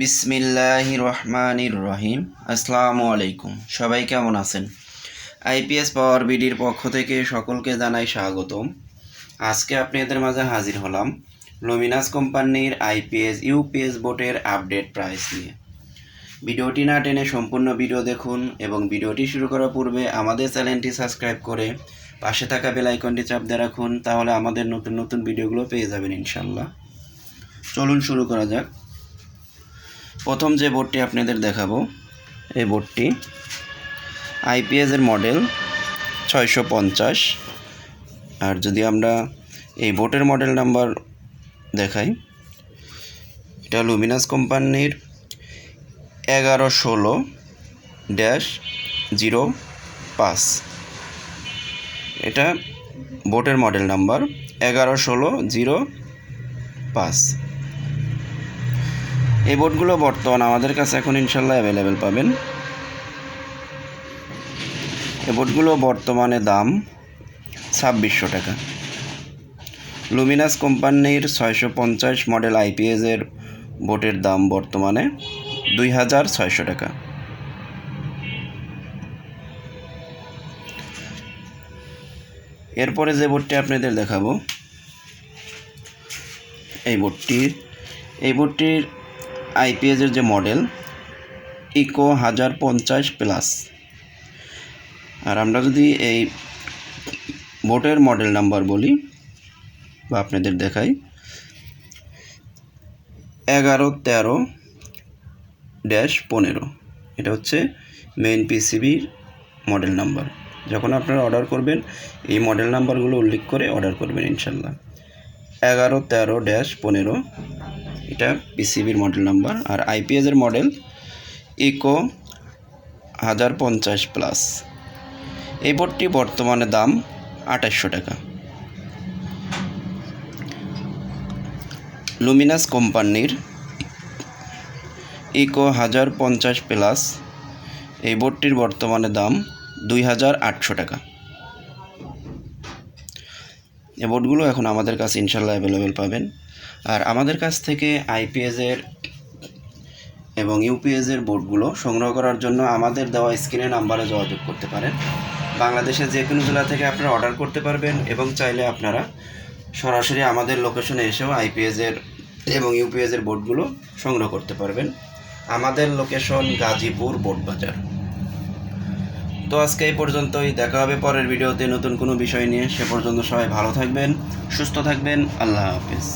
বিসমিল্লাহ রহমানির রহিম আসসালামু আলাইকুম। সবাই কেমন আছেন? আইপিএস পাওয়ার বিডির পক্ষ থেকে সকলকে জানাই স্বাগতম। আজকে আপনাদের মাঝে হাজির হলাম লুমিনাস কোম্পানির আইপিএস, ইউপিএস বোর্ডের আপডেট প্রাইস নিয়ে। ভিডিওটি না টেনে সম্পূর্ণ ভিডিও দেখুন এবং ভিডিওটি শুরু করার পূর্বে আমাদের চ্যানেলটি সাবস্ক্রাইব করে পাশে থাকা বেল আইকনটি চাপ দিয়ে রাখুন, তাহলে আমাদের নতুন নতুন ভিডিওগুলো পেয়ে যাবেন ইনশাল্লাহ চলুন শুরু করা যাক। প্রথম যে বোর্ডটি আপনাদের দেখাবো, এই বোর্ডটি আইপিএস এর মডেল ছয়শো পঞ্চাশ। আর যদি আমরা এই বোর্ডের মডেল নাম্বার দেখাই, এটা লুমিনাস কোম্পানির এগারো ষোলো ড্যাশ জিরো পাঁচ। এটা বোটের মডেল নাম্বার এগারো ষোলো জিরো পাঁচ। এই বোর্ডগুলো বর্তমান আমাদের কাছে এখন ইনশাল্লাহ অ্যাভেলেবেল পাবেন। এই বোর্ডগুলো বর্তমানে দাম ছাব্বিশশো টাকা। লুমিনাস কোম্পানির ছয়শো পঞ্চাশ মডেল আইপিএসের বোটের দাম বর্তমানে দুই হাজার ছয়শো টাকা। এরপরে যে বোর্ডটি আপনাদের দেখাবো, এই বোর্ডটির এই বোর্ডটির আইপিএসের যে মডেল, ইকো হাজার পঞ্চাশ প্লাস। আর আমরা যদি এই বোটের মডেল নাম্বার বলি বা আপনাদের দেখাই, এগারো তেরো ড্যাশ পনেরো। এটা হচ্ছে মেইন পিসিবির মডেল নাম্বার। যখন আপনারা অর্ডার করবেন, এই মডেল নাম্বারগুলো উল্লেখ করে অর্ডার করবেন ইনশাল্লাহ। এগারো তেরো ড্যাশ পনেরো এটা পিসিবির মডেল নাম্বার আর আইপিএসের মডেল ইকো হাজার পঞ্চাশ প্লাস এই বোর্ডটি বর্তমানে দাম আঠাশশো টাকা। লুমিনাস কোম্পানির ইকো হাজার পঞ্চাশ প্লাস এই বোর্ডটির বর্তমানে দাম দুই হাজার আটশো টাকা। এই বোর্ডগুলো এখন আমাদের কাছে ইনশাল্লাহ অ্যাভেলেবেল পাবেন। আর আমাদের কাছ থেকে আইপিএসের এবং ইউপিএসের বোর্ডগুলো সংগ্রহ করার জন্য আমাদের দেওয়া স্ক্রিনে নাম্বারে যোগাযোগ করতে পারেন। বাংলাদেশের যে কোনো জেলা থেকে আপনারা অর্ডার করতে পারবেন এবং চাইলে আপনারা সরাসরি আমাদের লোকেশনে এসেও আইপিএসের এবং ইউপিএসের বোর্ডগুলো সংগ্রহ করতে পারবেন। আমাদের লোকেশন গাজীপুর বোর্ড বাজার তো আজকে এই পর্যন্তই, দেখা হবে পরের ভিডিওতে নতুন কোনো বিষয় নিয়ে। সে পর্যন্ত সবাই ভালো থাকবেন, সুস্থ থাকবেন, আল্লাহ হাফিজ।